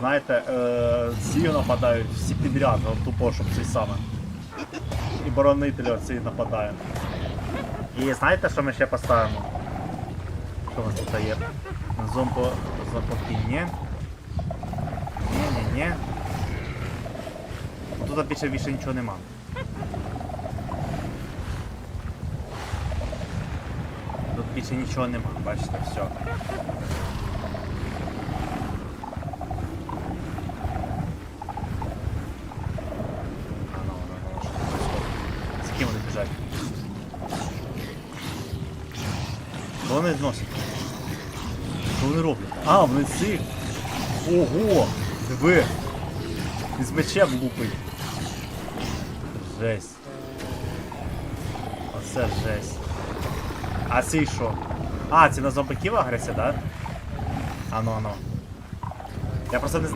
Знаєте, е, всі нападають, всі підряд, тупо, щоб цей саме. І боронителі оці нападають. І знаєте, що ми ще поставимо? Що у нас тут є? Зомбо... Зомбокіння. Ні-ні-ні. Тут більше більше нічого нема. Тут більше нічого нема, бачите, все. А, ну, ну, ну, що тут происходит? З вони? Зносять? Що вони роблять? А, вони цих! Ого! Диви! І з мечем лупить. Жесть. Оце жесть. А цей що? А, це на зомбаків агресія, да? Ано, ано. Я просто не